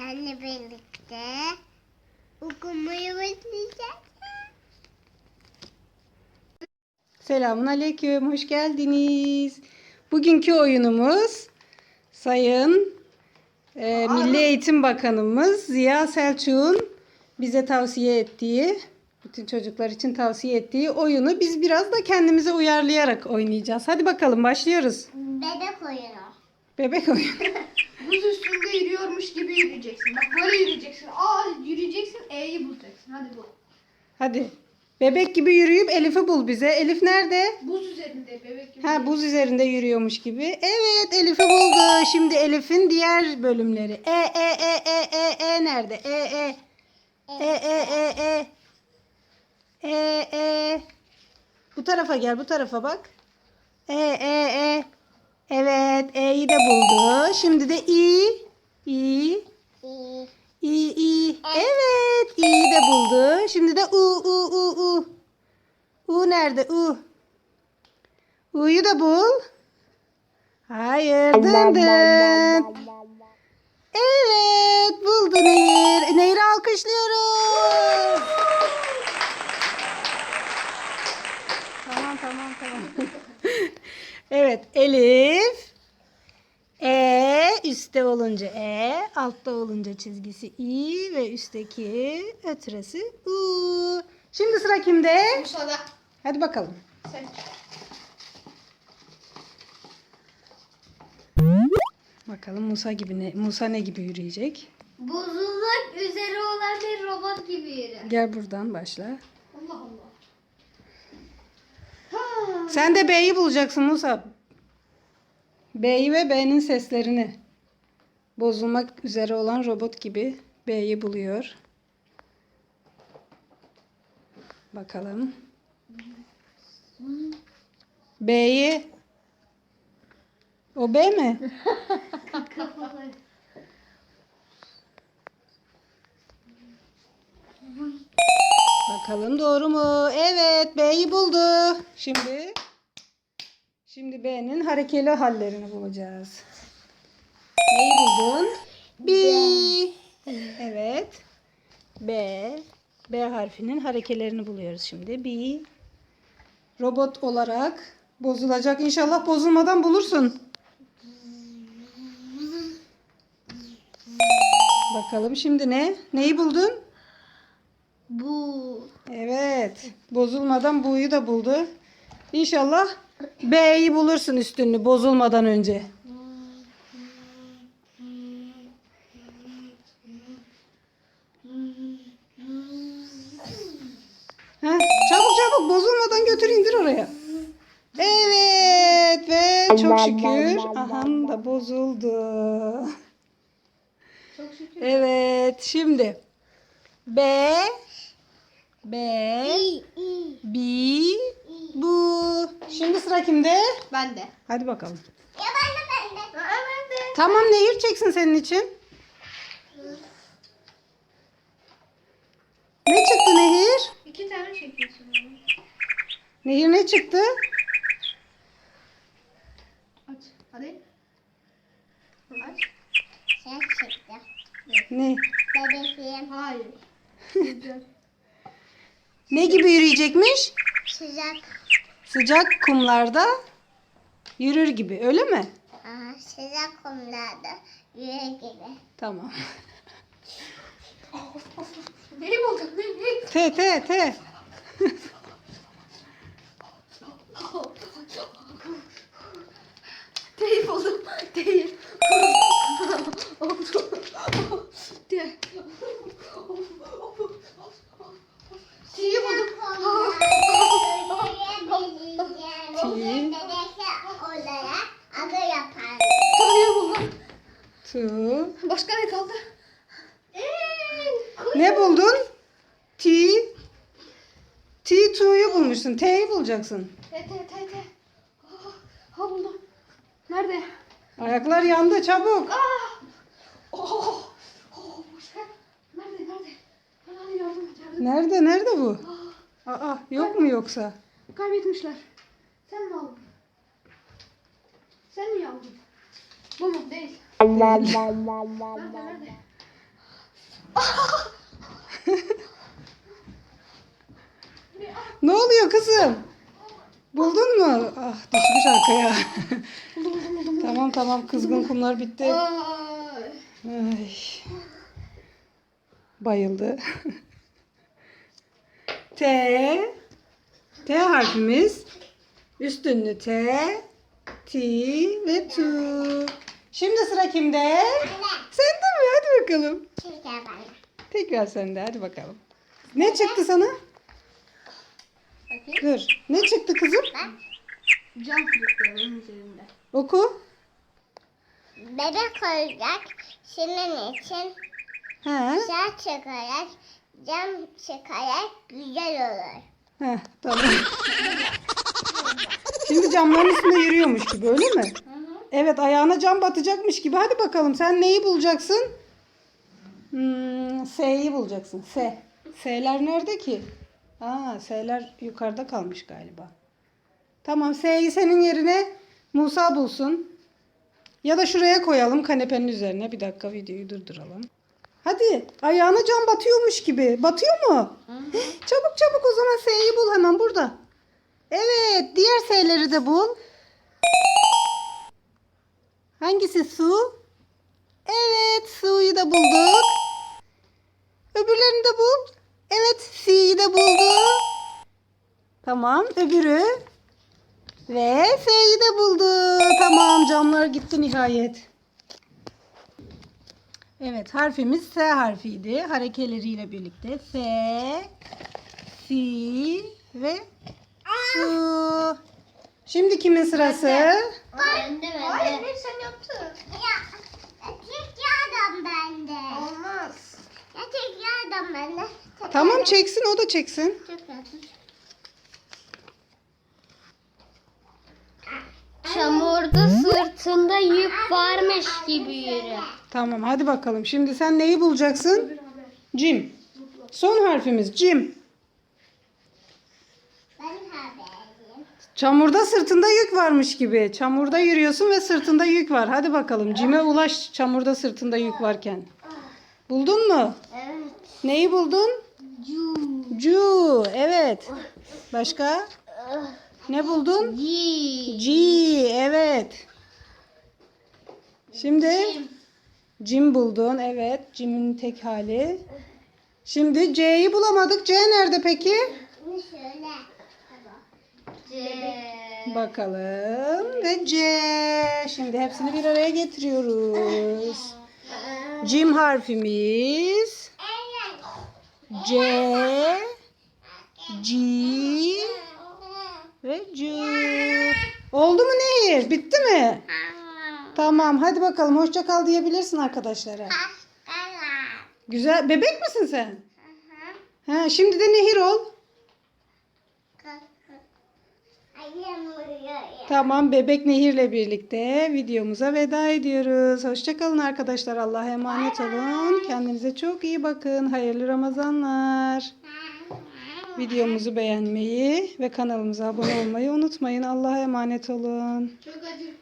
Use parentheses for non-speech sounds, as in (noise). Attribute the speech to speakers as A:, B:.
A: Seninle birlikte okumayı başlayacağız.
B: Selamun Aleyküm, hoş geldiniz. Bugünkü oyunumuz Sayın e, Milli Eğitim Bakanımız Ziya Selçuk'un bize tavsiye ettiği, bütün çocuklar için tavsiye ettiği oyunu biz biraz da kendimize uyarlayarak oynayacağız. Hadi bakalım başlıyoruz.
A: Bebek oyunu.
B: Bebek oyunu. (laughs)
C: Buz üstünde yürüyormuş gibi yürüyeceksin. Bak böyle yürüyeceksin. Aa yürüyeceksin. E'yi bulacaksın. Hadi bul.
B: Hadi. Bebek gibi yürüyüp Elif'i bul bize. Elif nerede?
C: Buz üzerinde bebek gibi.
B: Ha buz üzerinde yürüyormuş gibi. Evet Elif'i buldu. Şimdi Elif'in diğer bölümleri. E e e e e e nerede? E e e e e e e e Bu tarafa gel bu tarafa bak. E e e Evet E'yi de buldu. Şimdi de İ İ
A: İyi.
B: İ İ Evet İ'yi de buldu. Şimdi de U U U U U nerede? U U'yu da bul. Hayır. Dın dın. Evet. Buldu Nehir. Nehir'i alkışlıyoruz. Tamam tamam tamam. (laughs) evet Elif. E üstte olunca E, altta olunca çizgisi İ ve üstteki ötresi U. Şimdi sıra kimde?
C: Musa'da.
B: Hadi bakalım.
C: Sen.
B: Bakalım Musa gibi ne Musa ne gibi yürüyecek?
A: Buzuluk üzeri olan bir robot gibi yürü.
B: Gel buradan başla.
C: Allah Allah.
B: Sen de B'yi bulacaksın Musa. B'yi ve B'nin seslerini. Bozulmak üzere olan robot gibi B'yi buluyor. Bakalım. B'yi. O B mi? Bakalım doğru mu? Evet, B'yi buldu. Şimdi şimdi B'nin harekeli hallerini bulacağız. Neyi buldun? B. Evet. B. B harfinin harekelerini buluyoruz şimdi. B. Robot olarak bozulacak. İnşallah bozulmadan bulursun. Bakalım şimdi ne? Neyi buldun?
A: Bu.
B: Evet. Bozulmadan bu'yu da buldu. İnşallah B'yi bulursun üstünü bozulmadan önce. Heh, çabuk bozulmadan götür indir oraya. Evet ve çok şükür aha da bozuldu.
C: Çok şükür.
B: Evet şimdi B B. B bu. Şimdi sıra kimde?
C: Ben de.
B: Hadi bakalım.
A: Ya ben de ben de.
C: Aa, ben de.
B: Tamam Nehir çeksin senin için. Nehir ne çıktı?
C: Aç. Hadi. Aç.
A: Sen çıktı.
B: Ne?
A: Bebeğim.
C: Hayır. (laughs)
B: Ne gibi yürüyecekmiş?
A: Sıcak.
B: Sıcak kumlarda yürür gibi öyle mi?
A: Aha, sıcak kumlarda yürü gibi.
B: Tamam. (laughs)
C: Ne? Ne?
B: T T T.
C: Değil. Değil. T'yi buldum.
A: Yapar.
C: T'yi buldum.
B: Tu.
C: Başka ne kaldı?
B: Ne buldun? T. T tu'yu bulmuşsun. T'yi bulacaksın.
C: T T T T. Ha buldum. Nerede?
B: Ayaklar yandı çabuk.
C: Ah! Oh! Oh! Başka? Nerede? Nerede? Hadi yardım et. Yardım.
B: Nerede nerede bu?
C: Ah,
B: Aa yok mu yoksa?
C: kaybetmişler. Sen mi aldın? Sen mi aldın? Bu mu? Değil. Nerede? Nerede? (laughs)
B: ne oluyor kızım? Buldun mu? Ah düşmüş arkaya. (laughs) tamam tamam kızgın kumlar bitti.
C: Ay.
B: Ay. Bayıldı. (laughs) T. T harfimiz. Üstünlü T. T ve tu. Şimdi sıra kimde? Sende mi? Hadi bakalım. Tekrar sende. Hadi bakalım. Ne çıktı sana? Dur. Ne çıktı kızım?
C: Cam kırıklarının üzerinde.
B: Oku.
D: Bebek olacak. Senin için
B: He.
D: güzel çıkarak, cam çıkarak güzel olur.
B: Heh, tamam. Şimdi camların üstünde yürüyormuş gibi öyle mi? Evet ayağına cam batacakmış gibi. Hadi bakalım sen neyi bulacaksın? Hmm, S'yi bulacaksın. S. S'ler nerede ki? Aa, S'ler yukarıda kalmış galiba. Tamam S'yi senin yerine Musa bulsun. Ya da şuraya koyalım kanepenin üzerine. Bir dakika videoyu durduralım. Hadi ayağına cam batıyormuş gibi. Batıyor mu? (gasps) Çabuk çabuk o zaman S'yi bul hemen burada. Evet diğer S'leri de bul. Hangisi su? Evet suyu da bulduk. Öbürlerini de bul. Evet C'yi de bulduk. Tamam öbürü. Ve F'yi de buldu. Tamam camlar gitti nihayet. Evet harfimiz S harfiydi. Harekeleriyle birlikte F, Si ve Su. Şimdi kimin sırası?
A: Ben de
C: Hayır
A: ben de.
C: ne sen yaptın.
D: Ya, tek yardım bende.
C: Olmaz.
D: Ya tek yardım bende. Tek
B: Tamam çeksin o da çeksin.
D: Çok yardım.
A: Çamurda sırtında yük varmış gibi yürü.
B: Tamam hadi bakalım. Şimdi sen neyi bulacaksın? Cim. Son harfimiz cim. Çamurda sırtında yük varmış gibi. Çamurda yürüyorsun ve sırtında yük var. Hadi bakalım cime ulaş çamurda sırtında yük varken. Buldun mu?
D: Evet.
B: Neyi buldun?
A: Cu.
B: Cu. Evet. Başka? Ne buldun?
A: Ci.
B: G. Evet. Şimdi Jim buldun. Evet. Jim'in tek hali. Şimdi C'yi bulamadık. C nerede peki?
A: C.
B: Bakalım. Ve C. Şimdi hepsini bir araya getiriyoruz. Jim harfimiz. C. G. Ve C. Oldu mu Nehir? Bitti mi? Tamam. Hadi bakalım. Hoşça kal diyebilirsin arkadaşlara. Güzel. Bebek misin sen? Ha, şimdi de Nehir ol. Tamam bebek Nehir'le birlikte videomuza veda ediyoruz. Hoşçakalın arkadaşlar. Allah'a emanet olun. Kendinize çok iyi bakın. Hayırlı Ramazanlar. Videomuzu beğenmeyi ve kanalımıza abone olmayı unutmayın. Allah'a emanet olun.
C: Çok acıktım.